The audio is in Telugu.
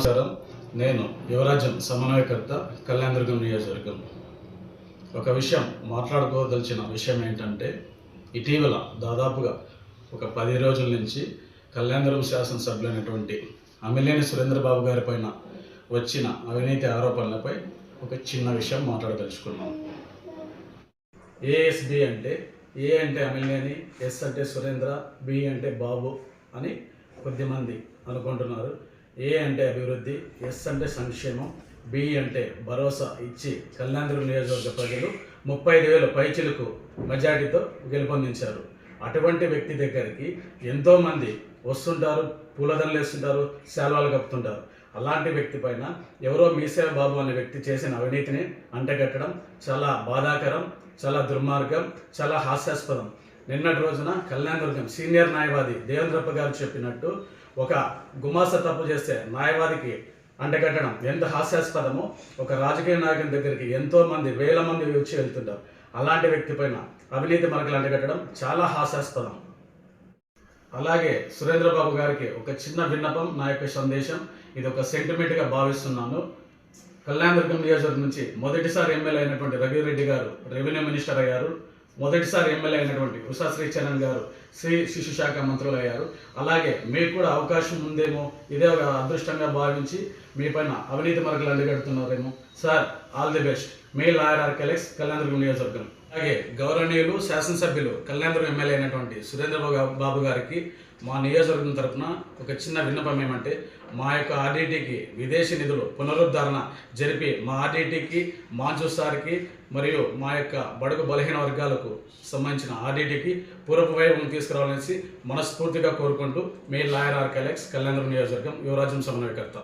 నమస్కారం. నేను యువరాజన్ సమన్వయకర్త కళ్యాణదుర్గం నియోజకవర్గం. ఒక విషయం మాట్లాడుకోదలిచిన విషయం ఏంటంటే ఇటీవల దాదాపుగా ఒక పది రోజుల నుంచి కళ్యాణదుర్గం శాసనసభ్యులైనటువంటి అమ్మిలేని సురేంద్రబాబు గారి పైన వచ్చిన అవినీతి ఆరోపణలపై ఒక చిన్న విషయం మాట్లాడదలుచుకున్నాం. ఏఎస్బి అంటే ఏ అంటే అమిలేని ఎస్ అంటే సురేంద్ర బి అంటే బాబు అని కొద్దిమంది అనుకుంటున్నారు. ఏ అంటే అభివృద్ధి ఎస్ అంటే సంక్షేమం బి అంటే భరోసా ఇచ్చి కళ్యాణదుర్గం నియోజకవర్గ ప్రజలు ముప్పై ఐదు వేల పైచిలకు మెజార్టీతో గెలుపొందించారు. అటువంటి వ్యక్తి దగ్గరికి ఎంతోమంది వస్తుంటారు పూలదండలు వేస్తుంటారు శాల్వాలు కప్పుతుంటారు. అలాంటి వ్యక్తి పైన ఎవరో మీసేవ బాబు అనే వ్యక్తి చేసిన అవినీతిని అంటగట్టడం చాలా బాధాకరం చాలా దుర్మార్గం చాలా హాస్యాస్పదం. నిన్నటి రోజున కళ్యాణదుర్గం సీనియర్ న్యాయవాది దేవేంద్రప్ప గారు చెప్పినట్టు ఒక గుమాస తప్పు చేస్తే న్యాయవాదికి అంటగట్టడం ఎంత హాస్యాస్పదమో ఒక రాజకీయ నాయకుని దగ్గరికి ఎంతో మంది వేల మంది వచ్చి వెళ్తుంటారు. అలాంటి వ్యక్తి పైన అవినీతి మరకలు అంటగట్టడం చాలా హాస్యాస్పదం. అలాగే సురేంద్రబాబు గారికి ఒక చిన్న విన్నపం నా యొక్క సందేశం. ఇది ఒక సెంటిమెంట్గా భావిస్తున్నాను. కళ్యాణదుర్గం నియోజకవర్గం నుంచి మొదటిసారి ఎమ్మెల్యే అయినటువంటి రఘురెడ్డి గారు రెవెన్యూ మినిస్టర్ అయ్యారు. మొదటిసారి ఎమ్మెల్యే అయినటువంటి ఉషా శ్రీచరణ్ గారు శ్రీ శిశు శాఖ మంత్రులు అయ్యారు. అలాగే మీకు కూడా అవకాశం ఉందేమో ఇదే ఒక అదృష్టంగా భావించి మీ పైన అవినీతి మరకలు అడ్డుగడుతున్నారేమో సార్ ఆల్ ది బెస్ట్. మీ లాయర్ ఆర్ కలెక్స్ కళ్యాణదుర్గం నియోజకవర్గం. అలాగే గౌరవనీయులు శాసనసభ్యులు కళ్యాణపురం ఎమ్మెల్యే అయినటువంటి సురేంద్రబాబు బాబు- బాబు గారికి మా నియోజకవర్గం తరపున ఒక చిన్న విన్నపం ఏమంటే మా యొక్క ఆర్డీటీకి విదేశీ నిధులు పునరుద్ధరణ జరిపి మా ఆర్డీటీకి మాంచు సార్కి మరియు మా యొక్క బడుగు బలహీన వర్గాలకు సంబంధించిన ఆర్డీటీకి పూర్వపు వైభవం తీసుకురావాలనేసి మనస్ఫూర్తిగా కోరుకుంటూ మీ లాయర్ ఆర్కెలెక్స్ కళ్యాణపురం నియోజకవర్గం యువరాజ్యం సమన్వయకర్త.